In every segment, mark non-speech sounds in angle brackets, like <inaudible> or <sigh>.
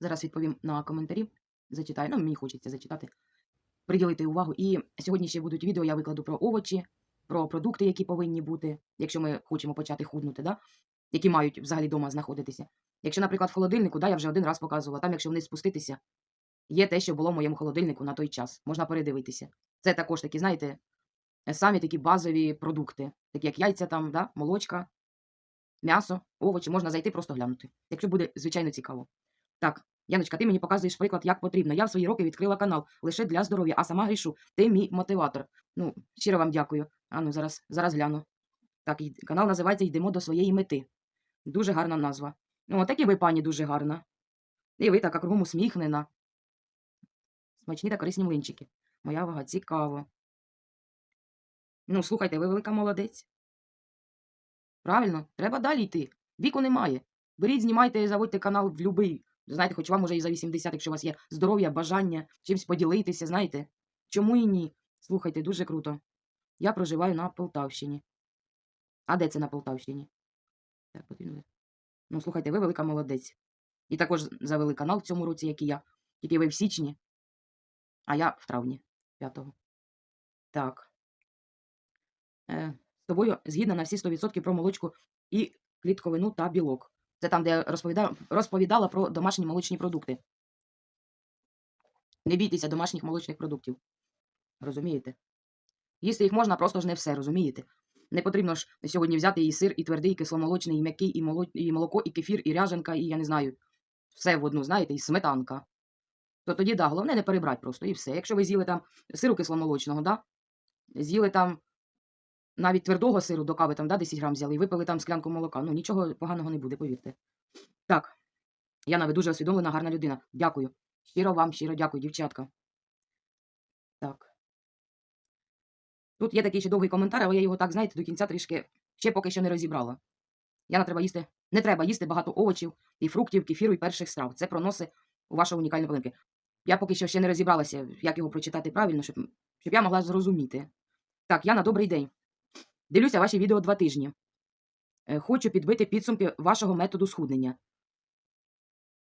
Зараз відповім на коментарі. Зачитаю. Ну, мені хочеться зачитати, приділити увагу. І сьогодні ще будуть відео, я викладу про овочі, про продукти, які повинні бути, якщо ми хочемо почати худнути, да? які мають взагалі вдома знаходитися. Якщо, наприклад, в холодильнику, да, я вже один раз показувала, там, якщо вниз спуститися, є те, що було в моєму холодильнику на той час. Можна передивитися. Це також такі, знаєте, самі такі базові продукти, такі як яйця, там, да, молочка, м'ясо, овочі, можна зайти просто глянути, якщо буде, звичайно, цікаво. Так, Яночка, ти мені показуєш приклад, як потрібно. Я в свої роки відкрила канал лише для здоров'я, а сама грішу. Ти мій мотиватор. Ну, щиро вам дякую. А ну, зараз, зараз гляну. Так, канал називається Йдемо до своєї мети. Дуже гарна назва. Ну, от і ви, пані, дуже гарна. І ви така кругом усміхнена. Смачні та корисні млинчики. Моя вага, цікаво. Ну, слухайте, ви велика молодець. Правильно, треба далі йти. Віку немає. Беріть, знімайте, і заводьте канал в любий. Знаєте, хоч вам уже і за 80, якщо у вас є здоров'я, бажання чимось поділитися, знаєте. Чому і ні? Слухайте, дуже круто. Я проживаю на Полтавщині. А де це на Полтавщині? Так, потрібно. Ну, слухайте, ви велика молодець. І також завели канал в цьому році, як і я. Тільки ви в січні, а я в травні 5-го. Так. Е, з тобою згідна на всі 100% про молочку і клітковину та білок. Це там, де я розповідала, розповідала про домашні молочні продукти. Не бійтеся домашніх молочних продуктів. Розумієте? Їсти їх можна, просто ж не все, розумієте? Не потрібно ж сьогодні взяти і сир, і твердий, і кисломолочний, і м'який, і, моло... і молоко, і кефір, і ряженка, і я не знаю. Все в одну, знаєте, і сметанка. То тоді, да, головне не перебрати просто, і все. Якщо ви з'їли там сиру кисломолочного, да? з'їли там навіть твердого сиру до кави там, да, 10 грам взяли і випили там склянку молока. Ну, нічого поганого не буде, повірте. Так. Яна, ви дуже усвідомлена, гарна людина. Дякую. Щиро вам, щиро дякую, дівчатка. Так. Тут є такий ще довгий коментар, але я його так, знаєте, до кінця трішки ще поки що не розібрала. Яна треба їсти. Не треба їсти багато овочів і фруктів, кефіру і перших страв. Це проноси у вашу унікальну полинки. Я поки що ще не розібралася, як його прочитати правильно, щоб, щоб я могла зрозуміти. Так, Яна, добрий день. Дивлюся ваші відео два тижні. Е, Хочу підбити підсумки вашого методу схуднення.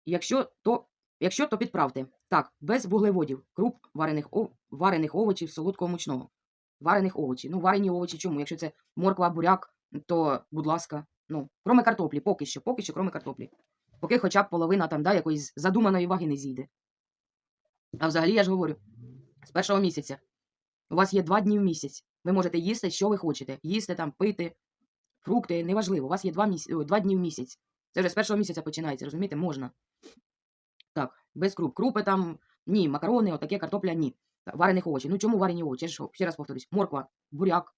Якщо то, якщо то підправте. Так, без вуглеводів, круп, варених, ов... варених овочів, солодкого мучного. Варених овочів. Ну, варені овочі чому? Якщо це морква, буряк, то, будь ласка, ну, кроме картоплі, поки що, поки що, кроме картоплі. Поки хоча б половина там, да, якоїсь задуманої ваги не зійде. А взагалі я ж говорю, з першого місяця. У вас є два дні в місяць. Ви можете їсти, що ви хочете. Їсти там, пити, фрукти, неважливо. У вас є два, міс... о, два дні в місяць. Це вже з першого місяця починається, розумієте, можна. Так, без круп. Крупи там, ні, макарони, отаке картопля, ні. Варених овочів. Ну чому варені овочі? Я ще раз повторюсь, морква, буряк.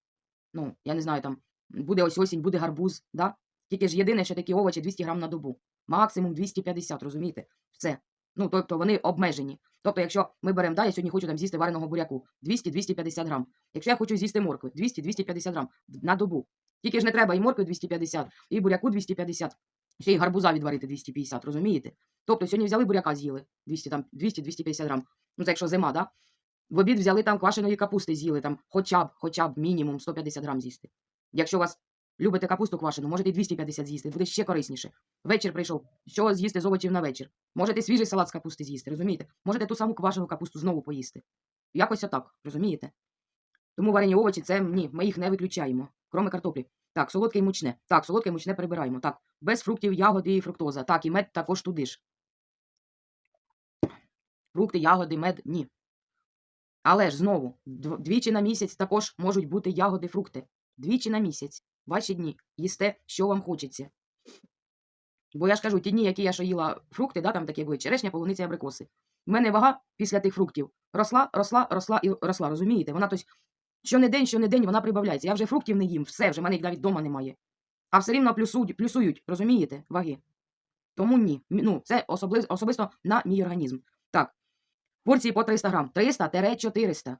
Ну, я не знаю, там буде ось осінь, буде гарбуз, да? Тільки ж єдине, що такі овочі 200 грам на добу. Максимум 250, розумієте? Все. Ну, тобто вони обмежені. Тобто, якщо ми беремо, да, я сьогодні хочу там з'їсти вареного буряку 200-250 грам. Якщо я хочу з'їсти моркви 200-250 грам на добу. Тільки ж не треба і моркви 250, і буряку 250, ще й гарбуза відварити 250, розумієте? Тобто сьогодні взяли буряка з'їли 200 там 200-250 грам. Ну це якщо зима, да? В обід взяли там квашеної капусти з'їли, там хоча б, хоча б мінімум 150 грам з'їсти. Якщо у вас любите капусту квашену, можете і 250 з'їсти, буде ще корисніше. Вечір прийшов, що з'їсти з овочів на вечір. Можете свіжий салат з капусти з'їсти, розумієте? Можете ту саму квашену капусту знову поїсти. Якось отак, розумієте? Тому варені овочі це ні, ми їх не виключаємо, кроме картоплі. Так, солодке і мучне. Так, солодке і мучне прибираємо. Так, без фруктів, ягоди і фруктоза. Так, і мед також туди ж. Фрукти, ягоди, мед ні. Але ж знову, двічі на місяць також можуть бути ягоди, фрукти. Двічі на місяць. Ваші дні. Їсте, що вам хочеться. Бо я ж кажу, ті дні, які я що їла фрукти, да, там такі були черешня, полуниця, абрикоси. У мене вага після тих фруктів росла, росла, росла і росла, розумієте? Вона тось, що не день, що не день, вона прибавляється. Я вже фруктів не їм, все, вже в мене їх навіть вдома немає. А все рівно плюсують, плюсують, розумієте, ваги. Тому ні. Ну, це особисто на мій організм. Так. Порції по 300 грам. 300-400.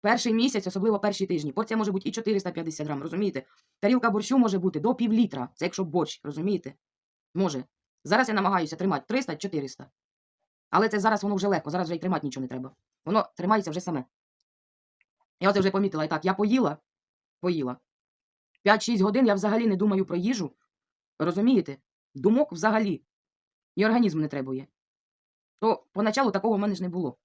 Перший місяць, особливо перші тижні. Порція може бути і 450 грам, розумієте? Тарілка борщу може бути до пів літра. Це якщо борщ, розумієте? Може. Зараз я намагаюся тримати 300-400. Але це зараз воно вже легко, зараз вже й тримати нічого не треба. Воно тримається вже саме. Я оце вже помітила. І так, я поїла, поїла. 5-6 годин я взагалі не думаю про їжу. Розумієте? Думок взагалі. і організм не требує. То поначалу такого в мене ж не було.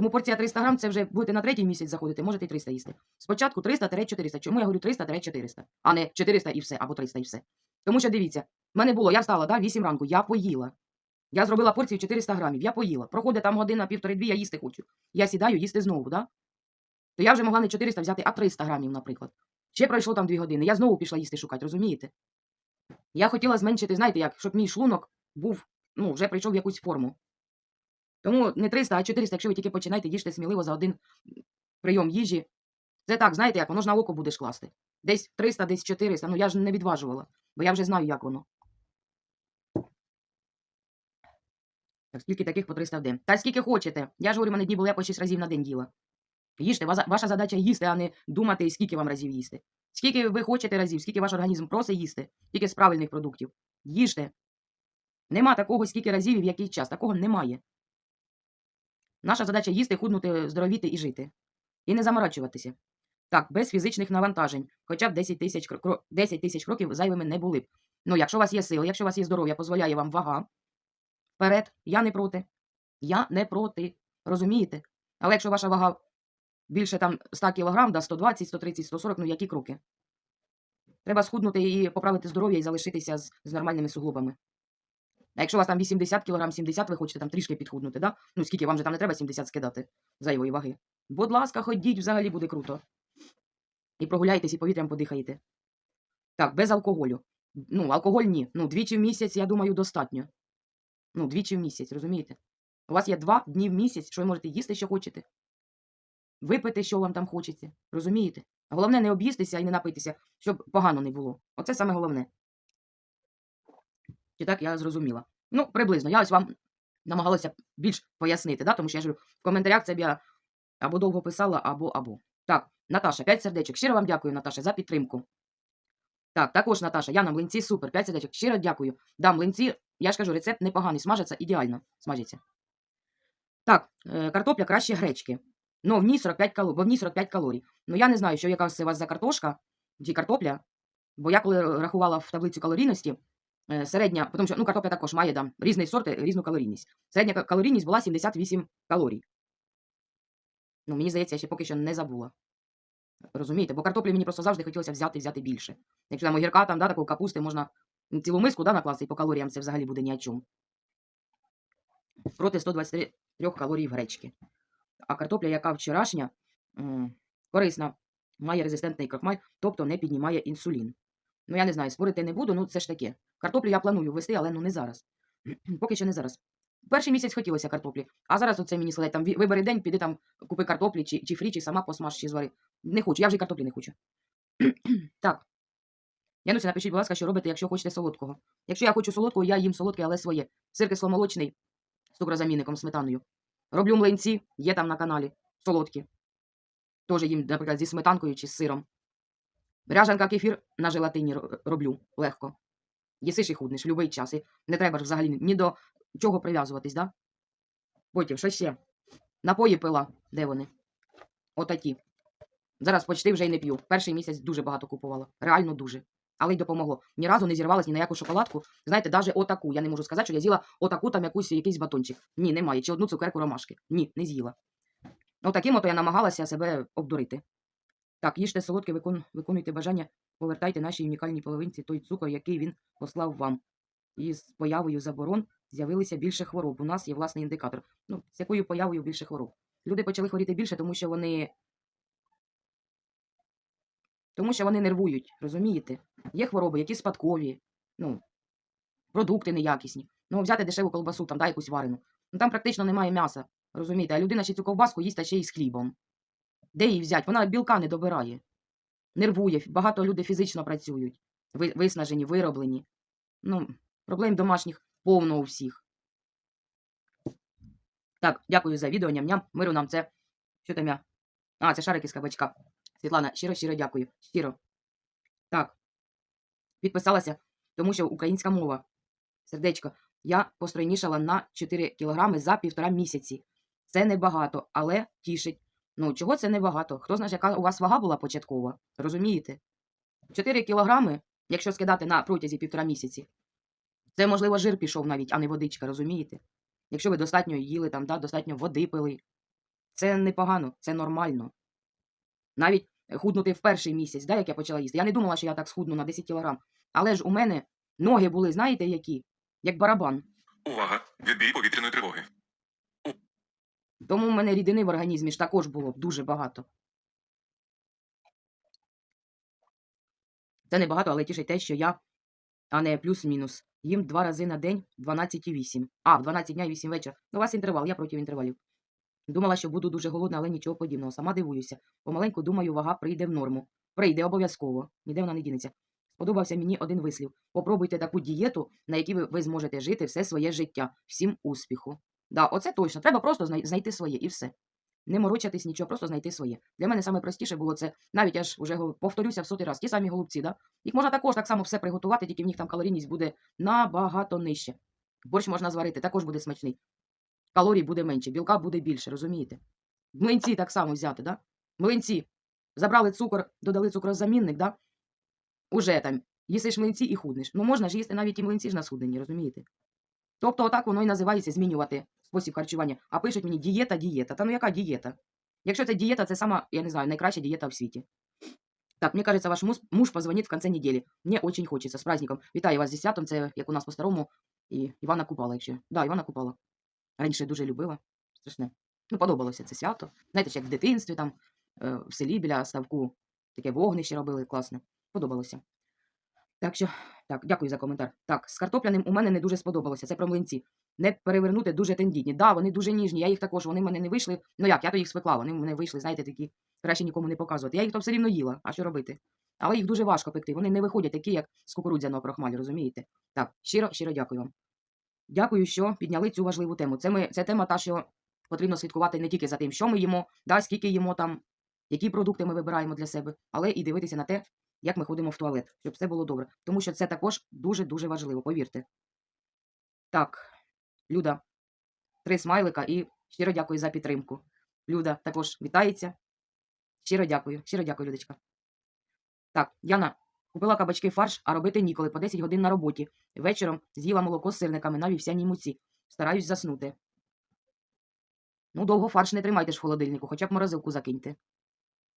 Тому порція 300 грам це вже будете на третій місяць заходити, можете і 300 їсти. Спочатку 300-400. Чому я говорю 300-400, а не 400 і все, або 300 і все. Тому що дивіться, в мене було, я встала, да, 8 ранку, я поїла. Я зробила порцію 400 грамів, я поїла. Проходить там година, півтори-дві, я їсти хочу. Я сідаю їсти знову, да? То я вже могла не 400 взяти, а 300 грамів, наприклад. Ще пройшло там 2 години. Я знову пішла їсти шукати, розумієте? Я хотіла зменшити, знаєте, як, щоб мій шлунок був, ну, вже прийшов в якусь форму. Тому не 300, а 400, якщо ви тільки починаєте, їжте сміливо за один прийом їжі. Це так, знаєте, як воно ж на око будеш класти. Десь 300, десь 400. Ну я ж не відважувала, бо я вже знаю, як воно. Так, скільки таких по 300 в день? Та скільки хочете. Я ж говорю, мене дні були, я по 6 разів на день їла. Їжте, ваша задача їсти, а не думати, скільки вам разів їсти. Скільки ви хочете разів, скільки ваш організм просить їсти, тільки з правильних продуктів. Їжте. Нема такого, скільки разів і в який час. Такого немає. Наша задача їсти, худнути, здоровіти і жити. І не заморачуватися. Так, без фізичних навантажень. Хоча б 10 тисяч, кро- кро- 10 тисяч кроків зайвими не були б. Ну, якщо у вас є сили, якщо у вас є здоров'я, дозволяє вам вага, вперед, я не проти. Я не проти. Розумієте? Але якщо ваша вага більше там 100 кг, да, 120, 130, 140, ну які кроки? Треба схуднути і поправити здоров'я і залишитися з, з нормальними суглобами. А якщо у вас там 80 кг, 70, ви хочете там трішки підхуднути, да? Ну скільки вам же там не треба 70 скидати зайвої ваги. Будь ласка, ходіть, взагалі буде круто. І прогуляйтесь, і повітрям подихаєте. Так, без алкоголю. Ну, алкоголь ні. Ну, двічі в місяць, я думаю, достатньо. Ну, двічі в місяць, розумієте? У вас є два дні в місяць, що ви можете їсти, що хочете. Випити, що вам там хочеться. Розумієте? Головне не об'їстися і не напитися, щоб погано не було. Оце саме головне. Чи так я зрозуміла? Ну, приблизно. Я ось вам намагалася більш пояснити, да? тому що я ж в коментарях це б я або довго писала, або або. Так, Наташа, 5 сердечок. Щиро вам дякую, Наташа, за підтримку. Так, також Наташа, я на млинці супер, 5 сердечок. Щиро дякую. Да, млинці, я ж кажу, рецепт непоганий, смажаться ідеально. Смажиться. Так, е, картопля краще гречки. Ну, в ній 45 калорій, бо в ній 45 калорій. Ну, я не знаю, що яка у вас за картошка чи картопля, бо я коли рахувала в таблицю калорійності, середня, тому що ну, картопля також має там різний сорт, і різну калорійність. Середня калорійність була 78 калорій. Ну, мені здається, я ще поки що не забула. Розумієте? Бо картоплі мені просто завжди хотілося взяти взяти більше. Якщо там огірка, там, да, такого капусти можна цілу миску да, накласти, і по калоріям це взагалі буде ні о чому. Проти 123 калорій в гречки. А картопля, яка вчорашня, корисна, має резистентний крохмаль, тобто не піднімає інсулін. Ну, я не знаю, спорити не буду, ну це ж таке. Картоплю я планую ввести, але ну не зараз. <clears throat> Поки що не зараз. Перший місяць хотілося картоплі, а зараз оце мені сказать, там вибери день, піди там купи картоплі чи, чи фрі, чи сама посмаж, чи звари. Не хочу, я вже картоплі не хочу. <clears throat> так. Януся, напишіть, будь ласка, що робите, якщо хочете солодкого. Якщо я хочу солодкого, я їм солодке, але своє. Сир кисломолочний з цукрозамінником, сметаною. Роблю млинці, є там на каналі. Солодкі. Теж їм, наприклад, зі сметанкою чи з сиром. Ряжанка кефір на желатині роблю легко. Їсиш і худнеш будь-який час. І не треба ж взагалі ні до чого прив'язуватись, да? Потім, що ще? Напої пила. Де вони? Отакі. Зараз почти вже й не п'ю. Перший місяць дуже багато купувала. Реально дуже. Але й допомогло. Ні разу не зірвалась ні на яку шоколадку. Знаєте, навіть отаку. Я не можу сказати, що я з'їла отаку там якусь якийсь батончик. Ні, немає. Чи одну цукерку ромашки. Ні, не з'їла. Отаким ото я намагалася себе обдурити. Так, їжте солодке, викон... виконуйте бажання, повертайте нашій унікальній половинці той цукор, який він послав вам. І з появою заборон з'явилися більше хвороб. У нас є власний індикатор. Ну, з якою появою більше хвороб? Люди почали хворіти більше, тому що вони. Тому що вони нервують, розумієте? Є хвороби, які спадкові, ну, продукти неякісні. Ну, взяти дешеву колбасу, там, да, якусь варену. Ну там практично немає м'яса. Розумієте, а людина ще цю ковбаску їсть а ще й з хлібом. Де її взяти? Вона білка не добирає. Нервує, багато людей фізично працюють, виснажені, вироблені. Ну, проблем домашніх повно у всіх. Так, дякую за відео, ням-ням. Миру нам це. Що там я? А, це шарики з кабачка. Світлана, щиро, щиро дякую. Щиро. Так. Підписалася, тому що українська мова. Сердечко. Я постройнішала на 4 кілограми за півтора місяці. Це небагато, але тішить. Ну, чого це небагато? Хто знає, яка у вас вага була початкова? Розумієте? 4 кілограми, якщо скидати на протязі півтора місяці, Це, можливо, жир пішов навіть, а не водичка, розумієте? Якщо ви достатньо їли, там, да, достатньо води пили, це непогано, це нормально. Навіть худнути в перший місяць, да, як я почала їсти. Я не думала, що я так схудну на 10 кілограм. Але ж у мене ноги були, знаєте, які? Як барабан. Увага! Відбій повітряної тривоги. Тому в мене рідини в організмі ж також було дуже багато. Це небагато, але тішить те, що я, а не плюс-мінус, їм два рази на день 12,8. А, в 12 дня і 8 вечора. Ну, у вас інтервал, я проти інтервалів. Думала, що буду дуже голодна, але нічого подібного. Сама дивуюся. Помаленьку думаю, вага прийде в норму. Прийде обов'язково. Ніде вона не дінеться. Сподобався мені один вислів. Попробуйте таку дієту, на якій ви, ви зможете жити все своє життя. Всім успіху. Да, оце точно. Треба просто знайти своє і все. Не морочатись нічого, просто знайти своє. Для мене саме простіше було це, навіть я ж уже повторюся в сотий раз, ті самі голубці, да? Їх можна також так само все приготувати, тільки в них там калорійність буде набагато нижче. Борщ можна зварити, також буде смачний. Калорій буде менше, білка буде більше, розумієте? Млинці так само взяти, да? Млинці. Забрали цукор, додали цукрозамінник, да? Уже там їсиш млинці і худнеш. Ну можна ж їсти навіть і млинці ж на схудненні, розумієте? Тобто отак воно і називається змінювати спосіб харчування. А пишуть мені дієта, дієта. Та ну яка дієта? Якщо це дієта, це сама, я не знаю, найкраща дієта в світі. Так, мне кажется, ваш муж, муж в конце недели. Мне очень хочется. С праздником. Вітаю вас зі святом. Це як у нас по-старому. І Івана Купала, якщо. Да, Івана Купала. Раніше дуже любила. Страшне. Ну, подобалося це свято. Знаєте, як в дитинстві там, е, в селі біля ставку таке вогнище робили класне. Подобалося. Так що, так, дякую за коментар. Так, з картопляним у мене не дуже сподобалося. Це про млинці. Не перевернути дуже тендітні. Да, вони дуже ніжні. Я їх також, вони в мене не вийшли. Ну як, я то їх спекла, вони в мене вийшли, знаєте, такі краще нікому не показувати. Я їх то все рівно їла, а що робити? Але їх дуже важко пекти. Вони не виходять такі, як з кукурудзяного крохмалю, розумієте? Так, щиро, щиро дякую вам. Дякую, що підняли цю важливу тему. Це ми, це тема та, що потрібно слідкувати не тільки за тим, що ми їмо, да, скільки їмо там, які продукти ми вибираємо для себе, але і дивитися на те, як ми ходимо в туалет, щоб все було добре. Тому що це також дуже-дуже важливо, повірте. Так, Люда, три смайлика і щиро дякую за підтримку. Люда також вітається. Щиро дякую, щиро дякую, Людочка. Так, Яна, купила кабачки фарш, а робити ніколи по 10 годин на роботі. Вечором з'їла молоко з сирниками на вівсяній муці. Стараюсь заснути. Ну, довго фарш не тримайте ж в холодильнику, хоча б морозилку закиньте.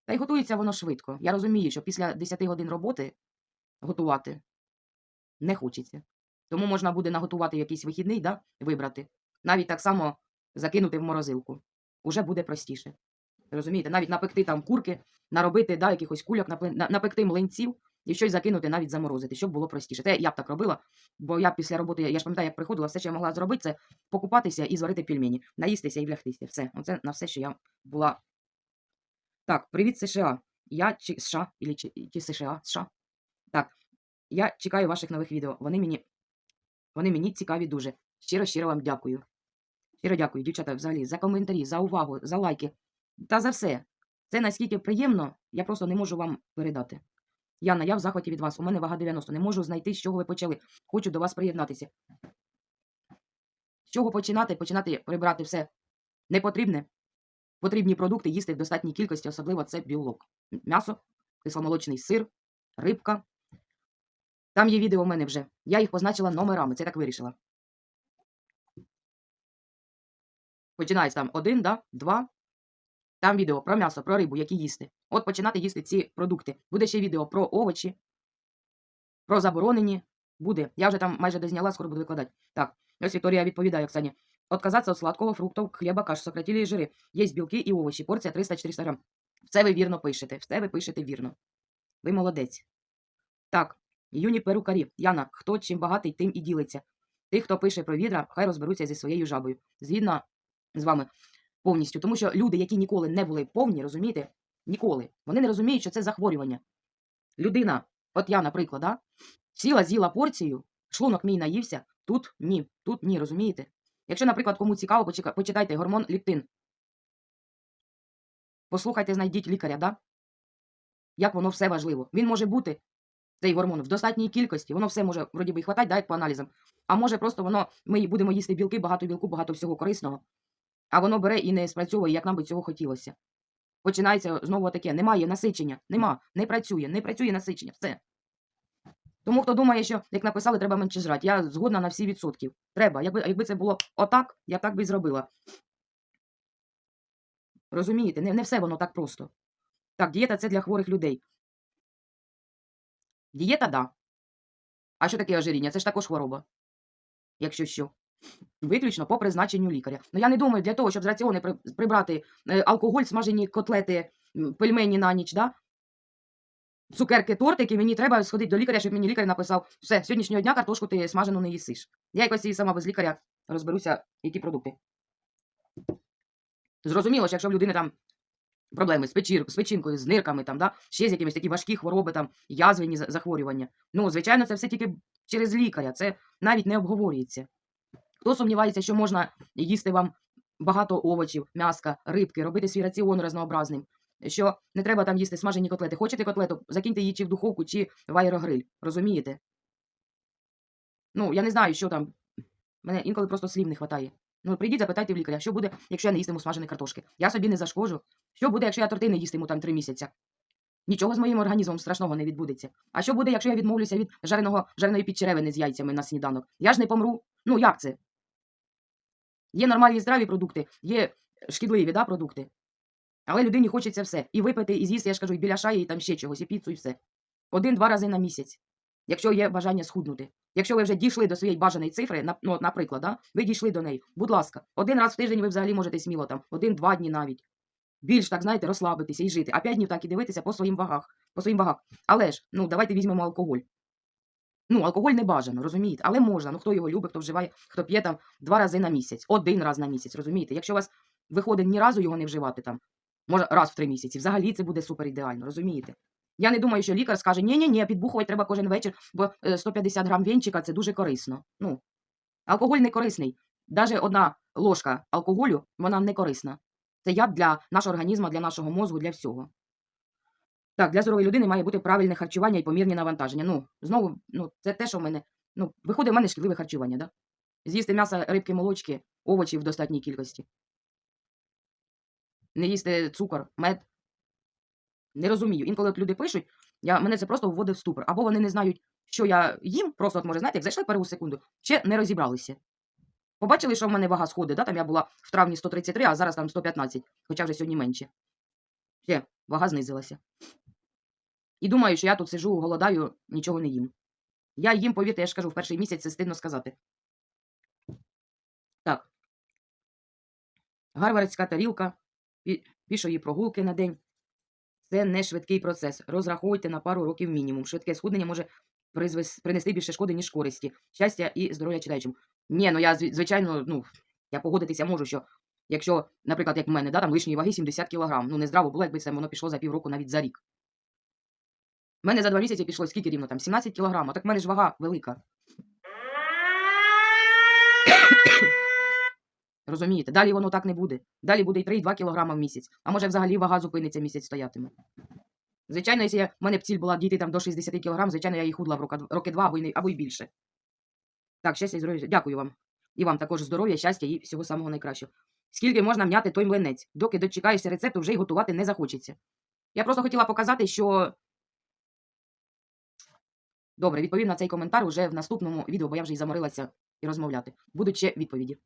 Та й готується воно швидко. Я розумію, що після 10 годин роботи готувати не хочеться. Тому можна буде наготувати якийсь вихідний, да, вибрати. Навіть так само закинути в морозилку. Уже буде простіше. Розумієте, навіть напекти там курки, наробити да, якихось кульок, напекти млинців і щось закинути, навіть заморозити, щоб було простіше. Це я б так робила, бо я після роботи, я ж пам'ятаю, як приходила, все, що я могла зробити, це покупатися і зварити пельмені, наїстися і влягтися. Все. Оце на все, що я була. Так, привіт, США. Я чи США, чи, чи США, США. Так, я чекаю ваших нових відео. Вони мені, вони мені цікаві дуже. Щиро, щиро вам дякую. Щиро дякую, дівчата, взагалі, за коментарі, за увагу, за лайки та за все. Це наскільки приємно, я просто не можу вам передати. Яна, я в захваті від вас. У мене вага 90. Не можу знайти, з чого ви почали. Хочу до вас приєднатися. З чого починати? Починати прибирати все непотрібне. Потрібні продукти їсти в достатній кількості, особливо це білок. М'ясо, кисломолочний сир, рибка. Там є відео в мене вже. Я їх позначила номерами, це так вирішила. Починається там один, да, два. Там відео про м'ясо, про рибу, які їсти. От починати їсти ці продукти. Буде ще відео про овочі, про заборонені. Буде. Я вже там майже дозняла, скоро буду викладати. Так, ось Вікторія відповідає Оксані. Отказаться от сладкого, фруктов, хліба, каш, сократили жири. Є білки і овочі. Порція 300-400 грам. Все ви вірно пишете. Все ви пишете вірно. Ви молодець. Так, юні перукарі. Яна, хто чим багатий, тим і ділиться. Тих, хто пише про відра, хай розберуться зі своєю жабою. Згідно з вами повністю. Тому що люди, які ніколи не були повні, розумієте? Ніколи. Вони не розуміють, що це захворювання. Людина, от я, наприклад, да, сіла, з'їла порцію, шлунок мій наївся, тут ні, тут ні, розумієте? Якщо, наприклад, кому цікаво, почитайте гормон ліптин. Послухайте, знайдіть лікаря, да? Як воно все важливо. Він може бути, цей гормон, в достатній кількості, воно все може, вроді би, і хватать, да, як по аналізам. А може просто воно, ми будемо їсти білки, багато білку, багато всього корисного, а воно бере і не спрацьовує, як нам би цього хотілося. Починається знову таке, немає насичення, нема, не працює, не працює насичення, все. Тому хто думає, що як написали, треба менше жрати, я згодна на всі відсотків. Треба. Якби, якби це було отак, я так би зробила. Розумієте, не, не все воно так просто. Так, дієта це для хворих людей. Дієта, да. А що таке ожиріння? Це ж також хвороба. Якщо що. Виключно по призначенню лікаря. Ну я не думаю, для того, щоб з раціони прибрати е, алкоголь, смажені котлети, пельмені на ніч, да? Цукерки, тортики, мені треба сходити до лікаря, щоб мені лікар написав, все, сьогоднішнього дня картошку ти смажену не їсиш. Я якось і сама без лікаря розберуся, які продукти. Зрозуміло, що якщо в людини там проблеми з, печір, з печінкою, з нирками, там, да, ще з якимись такі важкі хвороби, там, язвені захворювання. Ну, звичайно, це все тільки через лікаря, це навіть не обговорюється. Хто сумнівається, що можна їсти вам багато овочів, м'яска, рибки, робити свій раціон разнообразним, що не треба там їсти смажені котлети. Хочете котлету, закиньте її чи в духовку, чи в аерогриль. Розумієте? Ну, я не знаю, що там. Мене інколи просто слів не вистачає. Ну, прийдіть, запитайте в лікаря, що буде, якщо я не їстиму смажені картошки. Я собі не зашкоджу. Що буде, якщо я торти не їстиму там три місяці? Нічого з моїм організмом страшного не відбудеться. А що буде, якщо я відмовлюся від жареного, жареної підчеревини з яйцями на сніданок? Я ж не помру. Ну як це? Є нормальні здраві продукти, є шкідливі да, продукти. Але людині хочеться все. І випити, і з'їсти, я ж кажу, і біляша, і там ще чогось, і піцу, і все. Один-два рази на місяць. Якщо є бажання схуднути. Якщо ви вже дійшли до своєї бажаної цифри, ну, наприклад, да, ви дійшли до неї, будь ласка, один раз в тиждень ви взагалі можете сміло там, один-два дні навіть. Більш так, знаєте, розслабитися і жити. А п'ять днів так і дивитися по своїм вагах. По своїм вагах. Але ж, ну, давайте візьмемо алкоголь. Ну, алкоголь не бажано, розумієте? Але можна. Ну, хто його любить, хто вживає, хто п'є там два рази на місяць, один раз на місяць, розумієте? Якщо у вас виходить ні разу його не вживати там, може раз в три місяці, взагалі це буде супер ідеально, розумієте? Я не думаю, що лікар скаже, ні ні ні підбухувати треба кожен вечір, бо е, 150 грам венчика це дуже корисно. Ну, алкоголь не корисний. Навіть одна ложка алкоголю, вона не корисна. Це яд для нашого організму, для нашого мозку, для всього. Так, для здорової людини має бути правильне харчування і помірні навантаження. Ну, знову, ну, це те, що в мене. Ну, виходить, в мене шкідливе харчування, да? З'їсти м'ясо, рибки, молочки, овочі в достатній кількості. Не їсти цукор, мед. Не розумію. Інколи от люди пишуть, я, мене це просто вводить в ступор. Або вони не знають, що я їм, просто, от, може, знаєте, як зайшли перву секунду, ще не розібралися. Побачили, що в мене вага сходить, да? там я була в травні 133, а зараз там 115, хоча вже сьогодні менше. Ще вага знизилася. І думаю, що я тут сижу, голодаю, нічого не їм. Я їм, повірте, я ж кажу, в перший місяць це стидно сказати. Так. Гарвардська тарілка, пішої прогулки на день. Це не швидкий процес. Розраховуйте на пару років мінімум. Швидке схуднення може принести більше шкоди, ніж користі. Щастя і здоров'я читаючим. Ні, ну я звичайно, ну я погодитися можу, що якщо, наприклад, як в мене, да, там лишньої ваги 70 кг, ну не здраво було, якби це воно пішло за півроку, навіть за рік. У мене за два місяці пішло скільки рівно там? 17 кг, а так в мене ж вага велика. Розумієте? Далі воно так не буде. Далі буде і 3-2 кг в місяць. А може взагалі вага зупиниться місяць стоятиме. Звичайно, якщо я, в мене б ціль була дійти там до 60 кг, звичайно, я її худла в роки, роки два або й, або й більше. Так, щастя і здоров'я. Дякую вам. І вам також здоров'я, щастя і всього самого найкращого. Скільки можна м'яти той млинець? Доки дочекаєшся рецепту, вже й готувати не захочеться. Я просто хотіла показати, що. Добре, відповім на цей коментар уже в наступному відео, бо я вже й заморилася і розмовляти. Будуть ще відповіді.